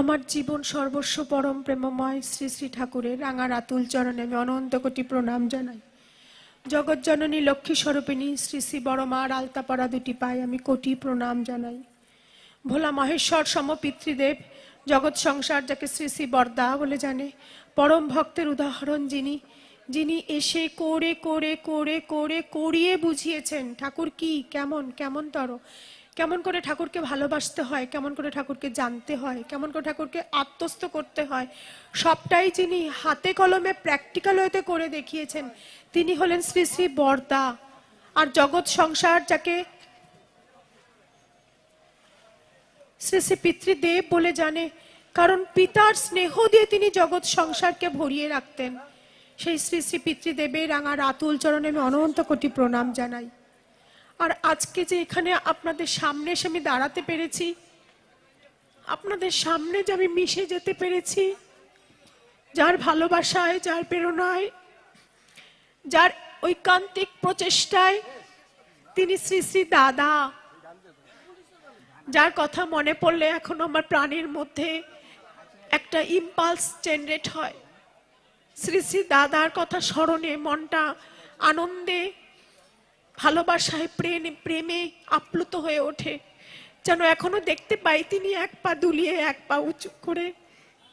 আমার জীবন সর্বস্ব পরম প্রেমময় শ্রী শ্রী ঠাকুরের রাঙা রাতুল চরণে আমি অনন্ত কোটি প্রণাম জানাই। জগৎজননী লক্ষ্মী স্বরূপিণী শ্রী শ্রী বড় মার আলতাপাড়া দুটি পায়ে আমি কোটি প্রণাম জানাই। ভোলা মহেশ্বর সম পিতৃদেব, জগৎ সংসার যাকে শ্রী শ্রী বরদা বলে জানে, পরম ভক্তের উদাহরণ যিনি যিনি এসে করে করে করে করে, করিয়ে বুঝিয়েছেন। ঠাকুর কি? কেমন? কেমন তর কেমন করে ঠাকুরকে ভালোবাসতে হয়, কেমন করে ঠাকুরকে জানতে হয়, কেমন করে ঠাকুরকে আত্মস্থ করতে হয়, সবটাই যিনি হাতে কলমে প্র্যাকটিক্যাল হতে করে দেখিয়েছেন, তিনি হলেন শ্রী শ্রী বরদা। আর জগৎ সংসার যাকে শ্রী শ্রী পিতৃদেব বলে জানে, কারণ পিতার স্নেহ দিয়ে তিনি জগৎ সংসারকে ভরিয়ে রাখতেন। সেই শ্রী শ্রী পিতৃদেবের রাঙা রাতুল চরণে আমি অনন্ত কোটি প্রণাম জানাই। আর আজকে যে এখানে আপনাদের সামনে এসে আমি দাঁড়াতে পেরেছি, আপনাদের সামনে যে আমি মিশে যেতে পেরেছি, যার ভালোবাসায়, যার প্রেরণায়, যার ঐকান্তিক প্রচেষ্টায় তিনি শ্রী শ্রী দাদা। যার কথা মনে পড়লে এখন আমার প্রাণের মধ্যে একটা ইম্পালস জেনারেট হয়। শ্রী শ্রী দাদার কথা স্মরণে মনটা আনন্দে ভালোবাসায় প্রেমে প্রেমে আপ্লুত হয়ে ওঠে। যেন এখনও দেখতে পাই তিনি এক পা দুলিয়ে, এক পা উঁচু করে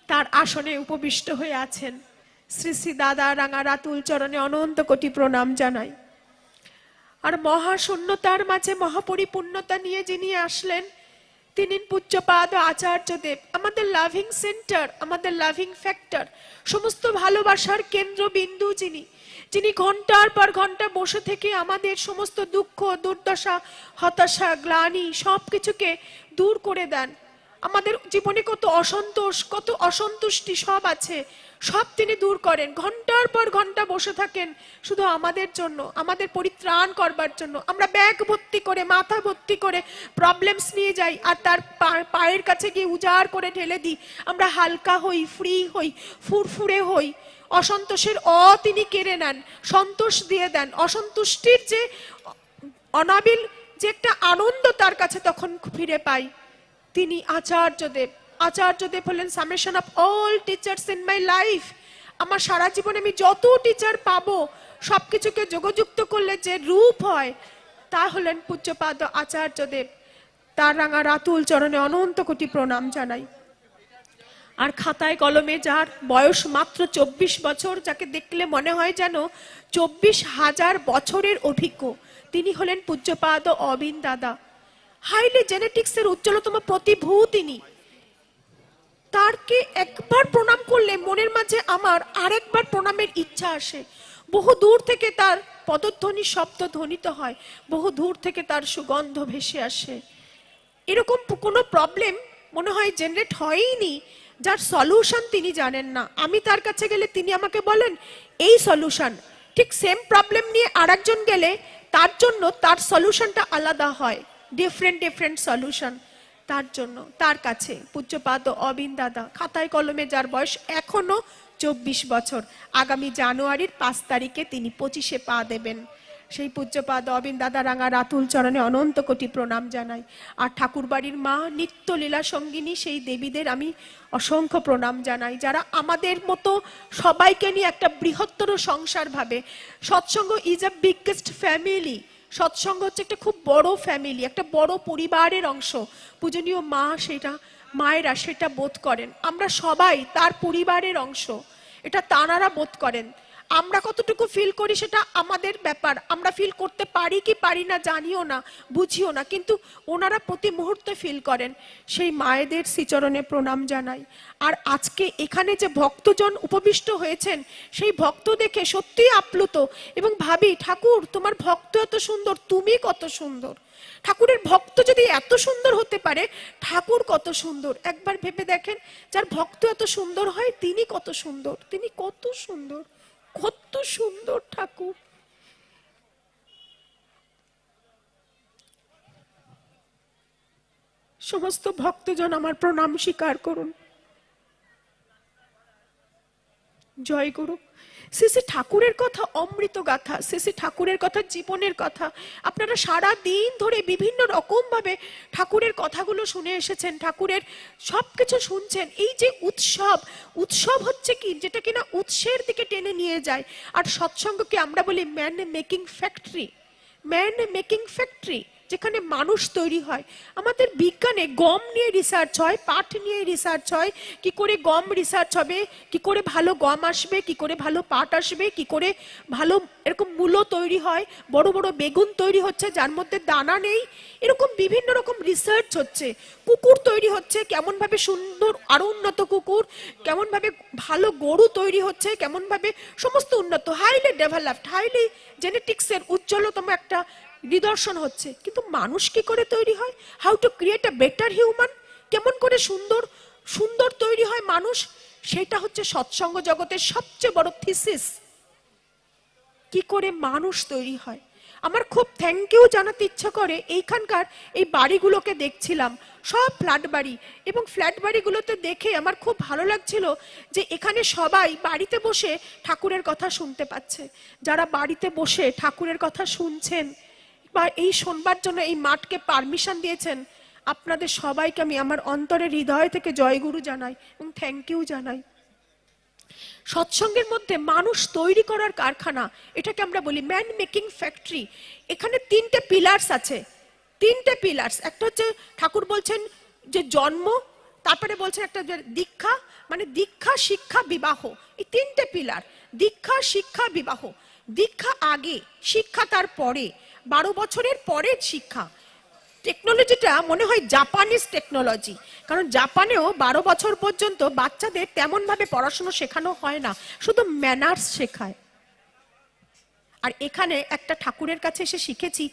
তার আসনে উপবিষ্ট হয়ে আছেন। শ্রী শ্রী দাদা রাঙা রাতুল চরণে অনন্ত কোটি প্রণাম জানাই। আর মহাশূন্যতার মাঝে মহাপরিপূর্ণতা নিয়ে যিনি আসলেন, তিনি পূজ্যপাদ আচার্যদেব আমাদের লাভিং সেন্টার আমাদের লাভিং ফ্যাক্টর সমস্ত ভালোবাসার কেন্দ্রবিন্দু যিনি যিনি ঘণ্টার পর ঘণ্টা বসে থেকে আমাদের সমস্ত দুঃখ, দুর্দশা, হতাশা, গ্লানি সব কিছুকে দূর করে দেন। আমাদের জীবনে কত অসন্তোষ, কত অসন্তুষ্টি সব আছে, সব তিনি দূর করেন। ঘণ্টার পর ঘণ্টা বসে থাকেন শুধু আমাদের জন্য, আমাদের পরিত্রাণ করবার জন্য। আমরা ব্যাগ ভর্তি করে, মাথা ভর্তি করে প্রবলেমস নিয়ে যাই আর তার পায়ের কাছে গিয়ে উজাড় করে ঢেলে দিই। আমরা হালকা হই ফ্রি হই, ফুরফুরে হই। অসন্তোষের অ তিনি কেড়ে নেন, সন্তোষ দিয়ে দেন। অসন্তুষ্টির যে অনাবিল, যে একটা আনন্দ তার কাছে তখন ফিরে পাই। তিনি আচার্যদেব। আচার্যদেব হলেন summation of all teachers in my life. আমার সারা জীবনে আমি যত টিচার পাবো সব কিছুকে যোগযুক্ত করলে যে রূপ হয়, তা হলেন পূজ্যপাদ আচার্যদেব। তার রাঙা রাতুল চরণে অনন্ত কোটি প্রণাম জানাই। আর খাতায় কলমে যার বয়স মাত্র চব্বিশ বছর, যাকে দেখলে মনে হয় যেন চব্বিশ হাজার বছরের অভিজ্ঞ, তিনি হলেন পূজ্যপাদ অবিন দাদা। হাইলি জেনেটিক্সের উজ্জ্বলতম প্রতিভূ তিনি তারকে একবার প্রণাম করলে মনের মাঝে আমার আরেকবার প্রণামের ইচ্ছা আসে। বহু দূর থেকে তার পদধ্বনি শব্দ ধ্বনিত হয়, বহু দূর থেকে তার সুগন্ধ ভেসে আসে। এরকম কোনো প্রবলেম মনে হয় জেনারেট হয়ইনি যার সলিউশন তিনি জানেন না। আমি তার কাছে গেলে তিনি আমাকে বলেন, এই সলিউশন ঠিক সেম প্রবলেম নিয়ে আরেকজন গেলে তার জন্য তার সলিউশনটা আলাদা হয়। ডিফারেন্ট ডিফারেন্ট সলিউশন তার জন্য। তার কাছে, পূজ্যপাদ অবিন দাদা, খাতায় কলমে যার বয়স এখনও চব্বিশ বছর, আগামী জানুয়ারির পাঁচ তারিখে তিনি পঁচিশে পা দেবেন। সেই পূজ্যপাদ অবিন দাদা রাঙা রাতুল চরণে অনন্ত কোটি প্রণাম জানাই। আর ঠাকুরবাড়ির মা নিত্য লীলা সঙ্গিনী সেই দেবীদের আমি অসংখ্য প্রণাম জানাই। যারা আমাদের মতো সবাইকে নিয়ে একটা বৃহত্তর সংসার ভাবে, Satsang is a biggest family Satsang হচ্ছে একটা খুব বড় ফ্যামিলি একটা বড় পরিবারের অংশ। পূজনীয় মা সেটা, মায়েরা সেটা বোধ করেন। আমরা সবাই তার পরিবারের অংশ। এটা তাঁরা বোধ করেন। আমরা কতটুকু ফিল করি সেটা আমাদের ব্যাপার। আমরা ফিল করতে পারি কি পারি না জানিও না, বুঝিও না। কিন্তু ওনারা প্রতি মুহূর্তে ফিল করেন। সেই মায়েদের শ্রীচরণে প্রণাম জানাই। আর আজকে এখানে যে ভক্তজন উপবিষ্ট হয়েছেন, সেই ভক্ত দেখে সত্যিই আপ্লুত এবং ভাবি, ঠাকুর, তোমার ভক্ত এত সুন্দর, তুমি কত সুন্দর? ঠাকুরের ভক্ত যদি এত সুন্দর হতে পারে, ঠাকুর কত সুন্দর? একবার ভেবে দেখেন, যার ভক্ত এত সুন্দর হয়, তিনি কত সুন্দর? তিনি কত সুন্দর? কত সুন্দর ঠাকুর। সমস্ত ভক্তজন আমার প্রণাম স্বীকার করুন। জয় গুরু। শ্রী ঠাকুরের কথা অমৃত গাথা শ্রী ঠাকুরের কথা জীবনের কথা। আপনারা সারা দিন ধরে বিভিন্ন রকম ভাবে ঠাকুরের কথাগুলো শুনে এসেছেন, ঠাকুরের সব কিছু শুনছেন। এই যে উৎসব উৎসব হচ্ছে কি? যেটা কিনা উৎসের দিকে টেনে নিয়ে যায়। আর সৎসঙ্গকে আমরা বলি man making factory man making factory যেখানে মানুষ তৈরি হয়। আমাদের বিজ্ঞানে গম নিয়ে রিসার্চ হয়, পাট নিয়ে রিসার্চ হয়, কি করে গম রিসার্চ হবে, কি করে ভালো গম আসবে, কি করে ভালো পাট আসবে, কি করে ভালো এরকম মূলো তৈরি হয়, বড় বড় বেগুন তৈরি হচ্ছে, যার মধ্যে দানা নেই, এরকম বিভিন্ন রকম রিসার্চ হচ্ছে। কুকুর তৈরি হচ্ছে কেমন ভাবে সুন্দর আরও উন্নত কুকুর কেমন ভাবে ভালো গরু তৈরি হচ্ছে কেমন ভাবে সমস্ত উন্নত হাইলি ডেভেলপড হাইলি জেনেটিক্সের উজ্জ্বলতম একটা নিদর্শন হচ্ছে। কিন্তু মানুষ কি করে তৈরি হয়? How to create a better human কেমন করে সুন্দর সুন্দর তৈরি হয় মানুষ? সেটা হচ্ছে সৎসঙ্গ জগতের সবচেয়ে বড় থিসিস কি করে মানুষ তৈরি হয়? আমার খুব থ্যাংক ইউ জানাতে ইচ্ছা করে। এইখানকার এই বাড়িগুলোকে দেখছিলাম। সব ফ্ল্যাট বাড়ি। এবং ফ্ল্যাট বাড়িগুলোতে দেখে আমার খুব ভালো লাগছিল যে এখানে সবাই বাড়িতে বসে ঠাকুরের কথা শুনতে পাচ্ছে। যারা বাড়িতে বসে ঠাকুরের কথা শুনছেন বা এই শোনবার জন্য এই মাঠকে পারমিশন দিয়েছেন, আপনাদের সবাইকে আমি আমার অন্তরের হৃদয় থেকে জয়গুরু জানাই এবং থ্যাংক ইউ জানাই। সৎসঙ্গের মধ্যে মানুষ তৈরি করার কারখানা, এটাকে আমরা বলি ম্যান মেকিং ফ্যাক্টরি এখানে তিনটে পিলার্স আছে, তিনটে পিলার্স একটা হচ্ছে ঠাকুর বলছেন যে জন্ম, তারপরে বলছেন একটা দীক্ষা মানে দীক্ষা, শিক্ষা, বিবাহ। এই তিনটে পিলার দীক্ষা, শিক্ষা, বিবাহ। দীক্ষা আগে, শিক্ষা তার পরে বারো বছরের পরের শিক্ষা। টেকনোলজিটা মনে হয় জাপানিজ টেকনোলজি কারণ জাপানেও বারো বছর পর্যন্ত বাচ্চাদের তেমনভাবে পড়াশুনো শেখানো হয় না, শুধু ম্যানার্স শেখায়। আর এখানে একটা ঠাকুরের কাছে এসে শিখেছি,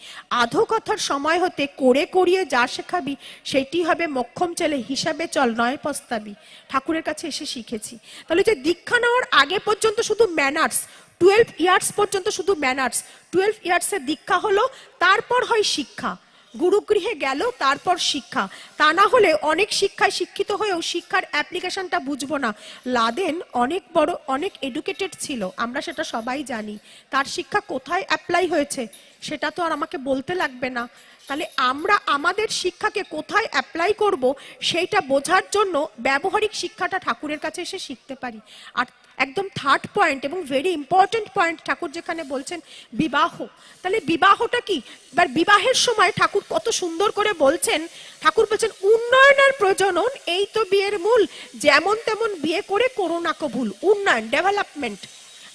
আধো কথার সময় হতে করে করিয়ে যা শেখাবি, সেটি হবে মক্ষম চলে হিসাবে চল, নয় পস্তাবি। ঠাকুরের কাছে এসে শিখেছি। তাহলে যে দীক্ষা নেওয়ার আগে পর্যন্ত শুধু ম্যানার্স টুয়েলভ ইয়ার্স পর্যন্ত শুধু ম্যানার্স টুয়েলভ ইয়ার্সের দীক্ষা হলো, তারপর হয় শিক্ষা। গুরুগৃহে গেল, তারপর শিক্ষা। তা না হলে অনেক শিক্ষায় শিক্ষিত হয়েও শিক্ষার অ্যাপ্লিকেশনটা বুঝব না। লাদেন অনেক বড়, অনেক এডুকেটেড ছিল, আমরা সেটা সবাই জানি। তার শিক্ষা কোথায় অ্যাপ্লাই হয়েছে, সেটা তো আর আমাকে বলতে লাগবে না। তাহলে আমরা আমাদের শিক্ষাকে কোথায় অ্যাপ্লাই করব, সেইটা বোঝার জন্য ব্যবহারিক শিক্ষাটা ঠাকুরের কাছে এসে শিখতে পারি। আর একদম থার্ড পয়েন্ট এবং ভেরি ইম্পর্টেন্ট পয়েন্ট ঠাকুর যেখানে বলছেন, বিবাহ। তাহলে বিবাহটা কি? এবার বিবাহের সময় ঠাকুর কত সুন্দর করে বলছেন, ঠাকুর বলছেন, উন্নয়ন আর প্রজনন, এই তো বিয়ের মূল, যেমন তেমন বিয়ে করে করো না কবুল। উন্নয়ন ডেভেলপমেন্ট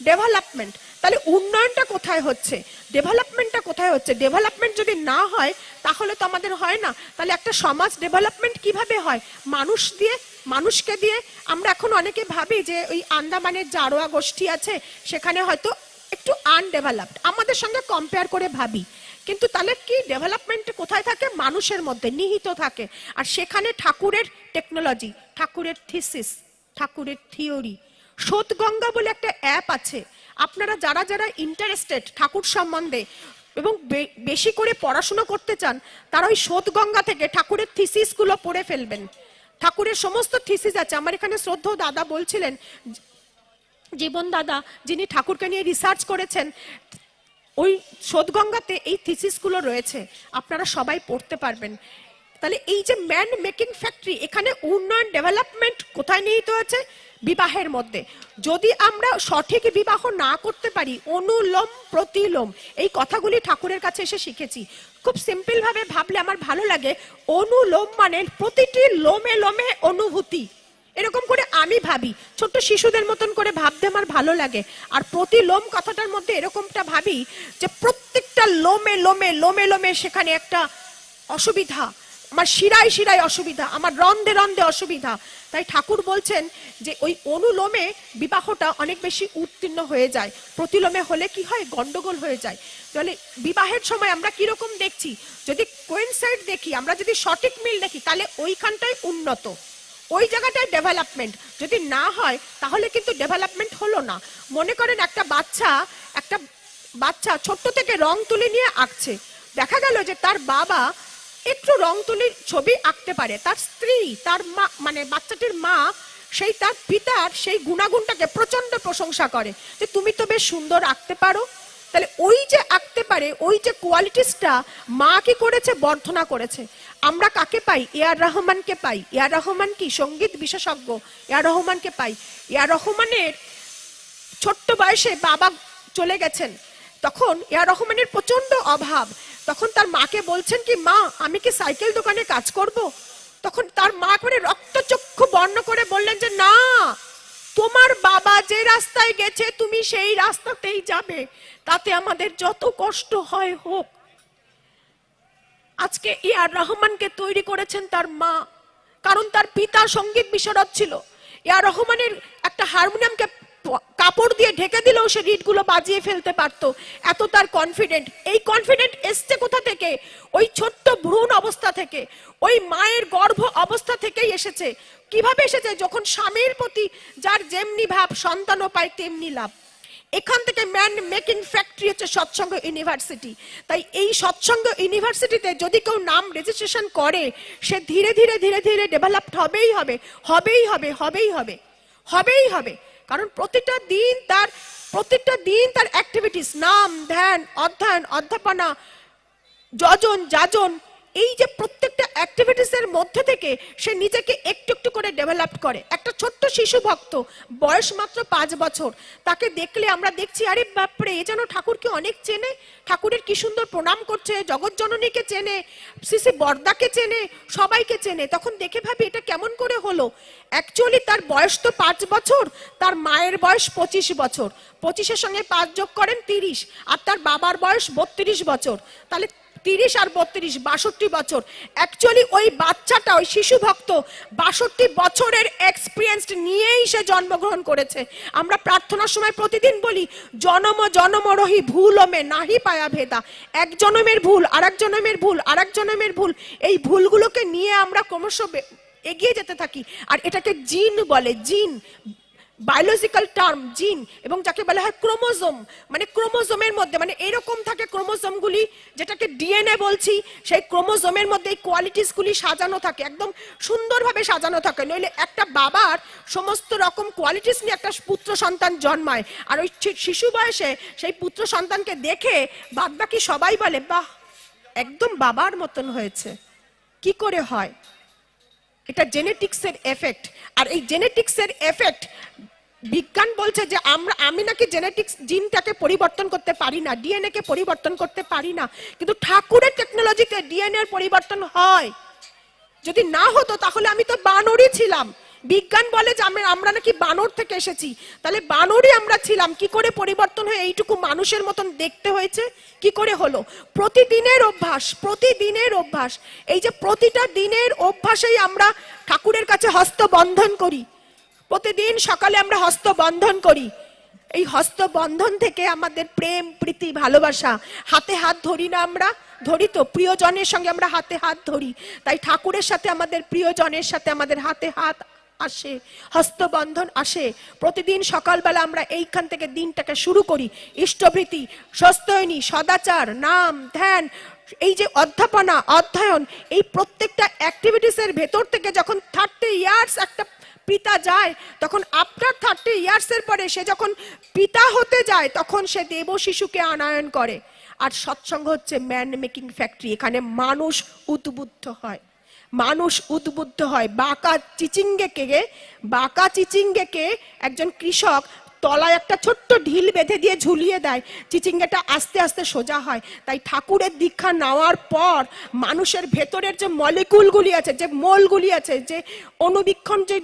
ডেভেলপমেন্ট তাহলে উন্নয়নটা কোথায় হচ্ছে? ডেভেলপমেন্টটা কোথায় হচ্ছে? ডেভেলপমেন্ট যদি না হয়, তাহলে তো আমাদের হয় না। তাহলে একটা সমাজ ডেভেলপমেন্ট কীভাবে হয়? মানুষ দিয়ে মানুষকে দিয়ে আমরা এখন অনেকে ভাবি যে ওই আন্দামানের জারোয়া গোষ্ঠী আছে, সেখানে হয়তো একটু আনডেভেলপড আমাদের সঙ্গে কম্পেয়ার করে ভাবি। কিন্তু তাহলে কি ডেভেলপমেন্ট কোথায় থাকে? মানুষের মধ্যে নিহিত থাকে। আর সেখানে ঠাকুরের টেকনোলজি ঠাকুরের থিসিস ঠাকুরের থিওরি গঙ্গা বলে একটা অ্যাপ আছে। আপনারা যারা যারা ইন্টারেস্টেড ঠাকুর সম্বন্ধে এবং বেশি করে পড়াশুনো করতে চান, তারা ওই গঙ্গা থেকে ঠাকুরের থিসিসগুলো পড়ে ফেলবেন। ঠাকুরের সমস্ত থিসিস আছে। আমার এখানে শ্রদ্ধ দাদা বলছিলেন, জীবন দাদা, যিনি ঠাকুরকে নিয়ে রিসার্চ করেছেন, ওই সোদগঙ্গাতে এই থিসিসগুলো রয়েছে। আপনারা সবাই পড়তে পারবেন। তাহলে এই যে ম্যান মেকিং ফ্যাক্টরি এখানে উন্নয়ন ডেভেলপমেন্ট কোথায় নিহিত আছে? বিবাহের মধ্যে। যদি আমরা সঠিক বিবাহ না করতে পারি, অনুলোম প্রতিলোম, এই কথাগুলি ঠাকুরের কাছে এসে শিখেছি। খুব সিম্পল ভাবে ভাবলে আমার ভালো লাগে, অনুলোম মানে প্রতিটি লোমে লোমে অনুভূতি। এরকম করে আমি ভাবি, ছোট্ট শিশুদের মতন করে ভাবতে আমার ভালো লাগে। আর প্রতি লোম কথাটার মধ্যে এরকমটা ভাবি যে প্রত্যেকটা লোমে লোমে লোমে লোমে সেখানে একটা অসুবিধা। আমার শিরায় শিরায় অসুবিধা, আমার রন্ধে রন্ধে অসুবিধা। তাই ঠাকুর বলছেন যে ওই অনুলোমে বিবাহটা অনেক বেশি উত্তীর্ণ হয়ে যায়। প্রতিলোমে হলে কি হয়? গন্ডগোল হয়ে যায়। তাহলে বিবাহের সময় আমরা কীরকম দেখছি? যদি কোয়েনসাইড দেখি, আমরা যদি সঠিক মিল দেখি, তাহলে ওইখানটাই উন্নত। ওই জায়গাটায় ডেভেলপমেন্ট। যদি না হয়, তাহলে কিন্তু ডেভেলপমেন্ট হলো না। মনে করেন একটা বাচ্চা একটা বাচ্চা ছোট্ট থেকে রং তুলে নিয়ে আঁকছে। দেখা গেল যে তার বাবা একটু রং তুলির ছবি আঁকতে পারে। তার স্ত্রী, তার মা মানে বাচ্চাটির মা, সেই তার পিতার সেই গুণাগুণটাকে প্রচণ্ড প্রশংসা করে যে তুমি তো বেশ সুন্দর আঁকতে পারো। তাহলে ওই যে আঁকতে পারে, ওই যে কোয়ালিটিসটা মা কি করেছে? বর্ধনা করেছে। আমরা কাকে পাই? এয়ার রহমানকে পাই। এয়ার রহমান কি? সংগীত বিশেষজ্ঞ। এয়ার রহমানকে পাই। এয়ার রহমানের ছোট্ট বয়সে বাবা চলে গেছেন। তখন এয়ার রহমানের প্রচণ্ড অভাব। তখন তার মাকে বলছেন কি, মা, আমি কি সাইকেল দোকানে কাজ করব? তখন তার মা করে রক্তচক্ষু বর্ণ করে বললেন যে, না, তোমার বাবা যে রাস্তায় গেছে, তুমি সেই রাস্তাতেই যাবে। তাতে আমাদের যত কষ্ট হয় হোক। আজকে ইয়ার রহমানকে তৈরি করেছেন তার মা, কারণ তার পিতা সংগীত বিশারদ ছিল। ইয়ার রহমানের একটা হারমোনিয়ামকে কাপড় দিয়ে ঢেকে দিলেও সে রিডগুলো বাজিয়ে ফেলতে পারতো। এত তার কনফিডেন্ট এই কনফিডেন্ট এসছে কোথা থেকে? ওই ছোট্ট ভ্রূণ অবস্থা থেকে। ওই মায়ের গর্ভ অবস্থা থেকেই এসেছে। কীভাবে এসেছে? যখন স্বামীর প্রতি যার যেমনি ভাব, সন্তানও পায় তেমনি লাভ। এখান থেকে ম্যান মেকিং ফ্যাক্টরি হচ্ছে সৎসঙ্গ ইউনিভার্সিটি তাই এই সৎসঙ্গ ইউনিভার্সিটিতে যদি কেউ নাম রেজিস্ট্রেশন করে, সে ধীরে ধীরে ধীরে ধীরে ডেভেলপড হবেই হবে হবেই হবে হবেই হবে হবেই হবে। কারণ প্রতিটা দিন তার প্রতিটা দিন তার অ্যাক্টিভিটিস নাম ধ্যান অধ্যয়ন অধ্যাপনা যজন যাজন এই যে প্রত্যেকটা অ্যাক্টিভিটিস এর মধ্যে থেকে সে নিজেকে একটু একটু করে ডেভেলপ করে। একটা ছোট্ট শিশু ভক্ত, বয়স মাত্র পাঁচ বছর, তাকে দেখলে আমরা দেখছি, আরে বাপরে, এ যেন ঠাকুরকে অনেক চেনে? ঠাকুরের কি সুন্দর প্রণাম করছে, জগৎ জননীকে চেনে শ্রী বর্দাকে চেনে, সবাইকে চেনে। তখন দেখে ভাবি এটা কেমন করে হলো? অ্যাকচুয়ালি তার বয়স তো পাঁচ বছর, তার মায়ের বয়স পঁচিশ বছর। পঁচিশের সঙ্গে পাঁচ যোগ করেন তিরিশ, আর তার বাবার বয়স বত্রিশ বছর। তাহলে তিরিশ আর বত্রিশ, বাষট্টি বছর। অ্যাকচুয়ালি ওই বাচ্চাটা, ওই শিশু ভক্ত বাষট্টি বছরের এক্সপিরিয়েন্স নিয়েই সে জন্মগ্রহণ করেছে। আমরা প্রার্থনার সময় প্রতিদিন বলি, জনম জনম রহি ভুল মে নাহি পায়া ভেদা। এক জনমের ভুল আর এক জনমের ভুল আর এক জনমের ভুল, এই ভুলগুলোকে নিয়ে আমরা ক্রমশ এগিয়ে যেতে থাকি। আর এটাকে জিন বলে, জিন। বায়োলজিক্যাল টার্ম জিন এবং যাকে বলা হয় ক্রোমোজোম মানে ক্রোমোজোমের মধ্যে মানে এরকম থাকে ক্রোমোজোমগুলি, যেটাকে ডিএনএ বলছি, সেই ক্রোমোজোমের মধ্যে এই কোয়ালিটিসগুলি সাজানো থাকে, একদম সুন্দরভাবে সাজানো থাকে। নইলে একটা বাবার সমস্ত রকম কোয়ালিটিস নিয়ে একটা পুত্র সন্তান জন্মায়, আর ওই শিশু বয়সে সেই পুত্র সন্তানকে দেখে বাদবাকি সবাই বলে, বাহ, একদম বাবার মতন হয়েছে। কি করে হয়? এটা জেনেটিক্সের এফেক্ট আর এই জেনেটিক্সের এফেক্ট বিজ্ঞান বলছে যে আমরা, আমি নাকি জেনেটিক্স জিনটাকে পরিবর্তন করতে পারি না ডিএনএ কে পরিবর্তন করতে পারি না। কিন্তু ঠাকুরের টেকনোলজিতে ডিএনএ পরিবর্তন হয়। যদি না হতো তাহলে আমি তো বানরই ছিলাম। বিজ্ঞান বলে যে আমরা আমরা নাকি বানর থেকে এসেছি। তাহলে বানরই আমরা ছিলাম। কি করে পরিবর্তন হয়ে এইটুকু মানুষের মতন দেখতে হয়েছে? কি করে হলো? প্রতিদিনের অভ্যাস প্রতিদিনের অভ্যাস। এই যে প্রতিটা দিনের অভ্যাসেই আমরা ঠাকুরের কাছে হস্ত বন্ধন করি। প্রতিদিন সকালে আমরা হস্ত বন্ধন করি। এই হস্ত বন্ধন থেকে আমাদের প্রেম, প্রীতি, ভালোবাসা, হাতে হাত ধরি না আমরা। ধরি তো, প্রিয়জনের সঙ্গে আমরা হাতে হাত ধরি। তাই ঠাকুরের সাথে আমাদের, প্রিয়জনের সাথে আমাদের হাতে হাত আসে, হস্তবন্ধন আসে। প্রতিদিন সকালবেলা আমরা এইখান থেকে দিনটাকে শুরু করি। ইষ্টভৃতি সস্তয়নী সদাচার, নাম, ধ্যান, এই যে অধ্যাপনা, অধ্যয়ন, এই প্রত্যেকটা অ্যাক্টিভিটিসের ভেতর থেকে যখন থার্টি ইয়ার্স একটা পিতা যায়, তখন আফটার থার্টি ইয়ার্সের পরে সে যখন পিতা হতে যায়, তখন সে দেব শিশুকে আনায়ন করে। আর সৎসঙ্গ হচ্ছে ম্যান মেকিং ফ্যাক্টরি এখানে মানুষ উদ্বুদ্ধ হয়। মানুষ উদ্বুদ্ধ হয়। বাঁকা চিচিঙ্গেকে বাঁকা চিচিঙ্গেকে একজন কৃষক তলায় একটা ছোট্ট ঢিল বেঁধে দিয়ে ঝুলিয়ে দেয়। চিচিঙ্গাটা আস্তে আস্তে সোজা হয়। তাই ঠাকুরের দীক্ষা নেওয়ার পর মানুষের ভেতরের যে মলিকুলগুলি আছে, যে মোলগুলি আছে, যে অনুবীক্ষণ যে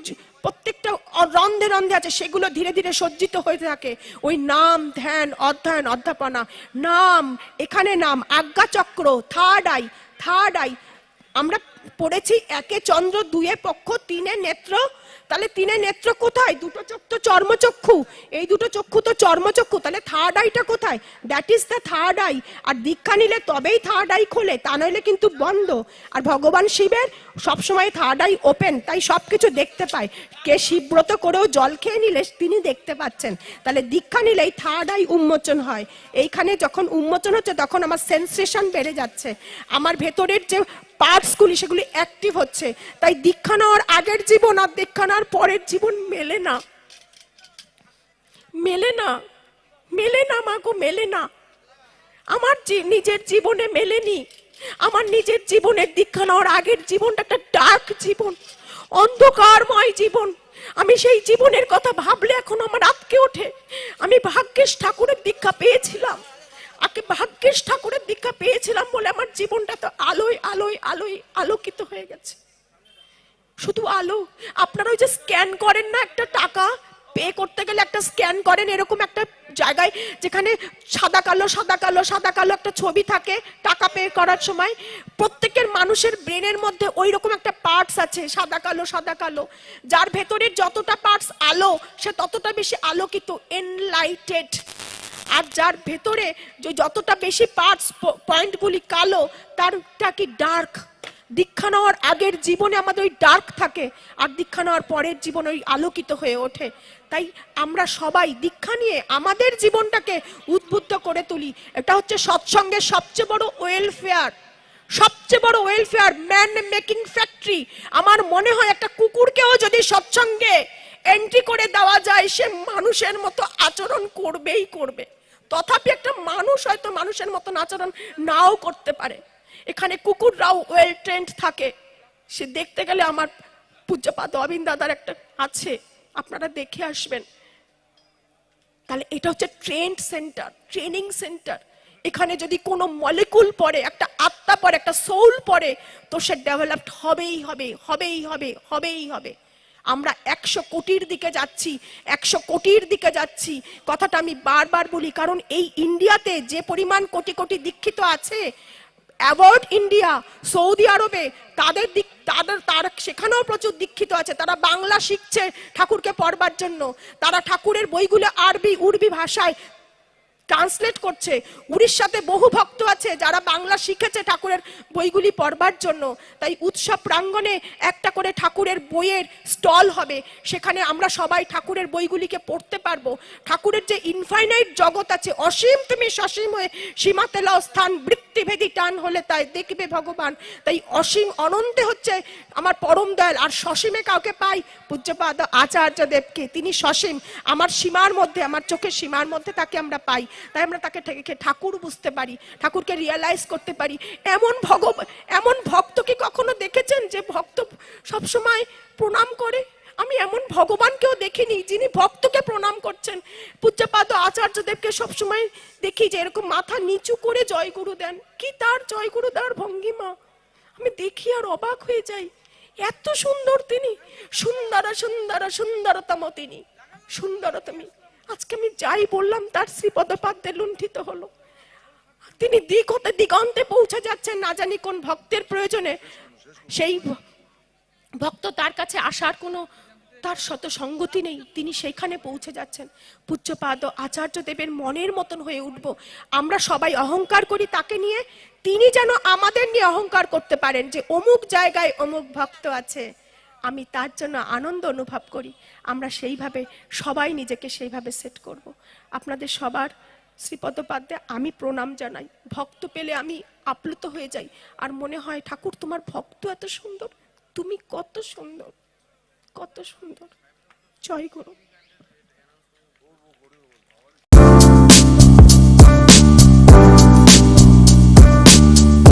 প্রত্যেকটা রন্ধে রন্ধে আছে, সেগুলো ধীরে ধীরে সজ্জিত হয়ে থাকে। ওই নাম, ধ্যান, অধ্যয়ন, অধ্যাপনা। নাম, এখানে নাম, আজ্ঞাচক্র থার্ড আই থার্ড আই আমরা পড়েছি, একে চন্দ্র, দুয়ে পক্ষ, তিনে নেত্র। তাহলে তিনে নেত্র কোথায়? দুটো চোখ তো চর্মচক্ষু। এই দুটো চক্ষু তো চর্মচক্ষু, তাহলে থার্ড আইটা কোথায়? That is the third eye আর দীক্ষা নিলে তবেই থার্ড আই খোলে, তা নইলে কিন্তু বন্ধ। আর ভগবান শিবের সবসময় থার্ড আই ওপেন তাই সবকিছু দেখতে পায়। কে শিবব্রত করেও জল খেয়ে নিলে, তিনি দেখতে পাচ্ছেন। তাহলে দীক্ষা নিলেই থার্ড আই উন্মোচন হয়। এইখানে যখন উন্মোচন হচ্ছে, তখন আমার সেন্সেশন বেড়ে যাচ্ছে। আমার ভেতরের যে পার্টসগুলি সেগুলো সেগুলি অ্যাক্টিভ হচ্ছে। তাই দীক্ষা নেওয়ার আগের জীবন আর দীক্ষা নেওয়ার পরের জীবন মেলে না। মেলে না। মেলে না, মা গো, মেলে না। আমার নিজের জীবনে মেলেনি। আমার নিজের জীবনের দীক্ষা নেওয়ার আগের জীবনটা একটা ডার্ক জীবন, অন্ধকারময় জীবন। আমি সেই জীবনের কথা ভাবলে এখন আমার আটকে ওঠে। আমি ভাগ্যেশ ঠাকুরের দীক্ষা পেয়েছিলাম। আগে ভাগ্যেশ ঠাকুরের দীক্ষা পেয়েছিলাম বলে আমার জীবনটা তো আলোয় আলোয় আলোয় আলোকিত হয়ে গেছে। শুধু আলো, আপনারা ওই যে স্ক্যান করেন না একটা টাকা? পে করতে গেলে একটা স্ক্যান করেন, এরকম একটা জায়গায় যেখানে সাদা কালো সাদা কালো সাদা কালো একটা ছবি থাকে টাকা পে করার সময়। প্রত্যেকের মানুষের ব্রেনের মধ্যে ওই রকম একটা পার্টস আছে, সাদা কালো সাদা কালো। যার ভেতরের যতটা পার্টস আলো, সে ততটা বেশি আলোকিত এনলাইটেড আর যার ভেতরে যে যতটা বেশি পার্টস পয়েন্টগুলি কালো, তারটা কি ডার্ক দীক্ষা নেওয়ার আগের জীবনে আমাদের ওই ডার্ক থাকে, আর দীক্ষা নেওয়ার পরের জীবন ওই আলোকিত হয়ে ওঠে। তাই আমরা সবাই দীক্ষা নিয়ে আমাদের জীবনটাকে উদ্বুদ্ধ করে তুলি। এটা হচ্ছে সৎসঙ্গের সবচেয়ে বড় ওয়েলফেয়ার সবচেয়ে বড় ওয়েলফেয়ার ম্যান মেকিং ফ্যাক্টরি আমার মনে হয় একটা কুকুরকেও যদি সৎসঙ্গে এন্ট্রি করে দেওয়া যায়, সে মানুষের মতো আচরণ করবেই করবে। তথাপি একটা মানুষ হয়তো মানুষের মতন আচরণ নাও করতে পারে। এখানে কুকুররাও ওয়েল ট্রেন্ড থাকে। সে দেখতে গেলে আমার পূজ্যপাদ অবিন দাদার একটা আছে, আপনারা দেখে আসবেন। তাহলে এটা হচ্ছে ট্রেন্ড সেন্টার ট্রেনিং সেন্টার এখানে যদি কোনো মলিকুল পড়ে, একটা আত্মা পড়ে, একটা সোল পড়ে, তো সে ডেভেলপড হবেই হবে হবেই হবে হবেই হবে। আমরা একশো কোটির দিকে যাচ্ছি, একশো কোটির দিকে যাচ্ছি। কথাটা আমি বারবার বলি, কারণ এই ইন্ডিয়াতে যে পরিমাণ কোটি কোটি দীক্ষিত আছে অ্যাওয়ার্ড ইন্ডিয়া, সৌদি আরবে, তাদের দিক, তাদের, তার সেখানেও প্রচুর দীক্ষিত আছে। তারা বাংলা শিখছে ঠাকুরকে পড়বার জন্য। তারা ঠাকুরের বইগুলো আরবি উর্বি ভাষায় ট্রান্সলেট করছে। উড়িষ্যাতে বহু ভক্ত আছে যারা বাংলা শিখেছে ঠাকুরের বইগুলি পড়বার জন্য। তাই উৎসব প্রাঙ্গণে একটা করে ঠাকুরের বইয়ের স্টল হবে। সেখানে আমরা সবাই ঠাকুরের বইগুলিকে পড়তে পারব। ঠাকুরের যে ইনফাইনাইট জগৎ আছে, অসীম তুমি সসীম হয়ে সীমাতে লও স্থান, বৃত্তিভেদী টান হলে তাই দেখবে ভগবান। তাই অসীম অনন্তে হচ্ছে আমার পরম দয়াল। আর সসীমে কাউকে পাই? পূজ্যপাদ আচার্য দেবকে তিনি সসীম। আমার সীমার মধ্যে, আমার চোখের সীমার মধ্যে তাকে আমরা পাই। তাই আমরা তাকে ঠেকে ঠাকুর বুঝতে পারি, ঠাকুরকে রিয়ালাইজ করতে পারি। এমন ভগব, এমন ভক্ত কি কখনো দেখেছেন যে ভক্ত সবসময় প্রণাম করে? আমি এমন ভগবানকেও দেখিনি যিনি ভক্তকে প্রণাম করছেন। পূজ্যপাদ আচার্য দেবকে সবসময় দেখি যে এরকম মাথা নিচু করে জয়গুরু দেন। কি তার জয়গুরু দেওয়ার ভঙ্গিমা? আমি দেখি আর অবাক হয়ে যাই। এত সুন্দর তিনি। সুন্দর সুন্দর সুন্দরতম তিনি। সুন্দরতমী। আজকে আমি যাই বললাম, তার শ্রীপদপাদ্যে লুণ্ঠিত হলো। তিনি দিক হতে দিগন্তে পৌঁছে যাচ্ছেন, না জানি কোন ভক্তের প্রয়োজনে। সেই ভক্ত তার কাছে আসার কোনো, তার শত সঙ্গতি নেই। তিনি সেইখানে পৌঁছে যাচ্ছেন। পূজ্যপাদ আচার্য দেবের মনের মতন হয়ে উঠব। আমরা সবাই অহংকার করি তাকে নিয়ে। তিনি যেন আমাদের নিয়ে অহংকার করতে পারেন যে অমুক জায়গায় অমুক ভক্ত আছে। আমি তার জন্য আনন্দ অনুভব করি। আমরা সেইভাবে, সবাই নিজেকে সেইভাবে সেট করব। আপনাদের সবার শ্রীপদপাদ্যে আমি প্রণাম জানাই। ভক্ত পেলে আমি আপ্লুত হয়ে যাই। আর মনে হয়, ঠাকুর, তোমার ভক্ত এত সুন্দর। তুমি কত সুন্দর। কত সুন্দর। জয় গুরু।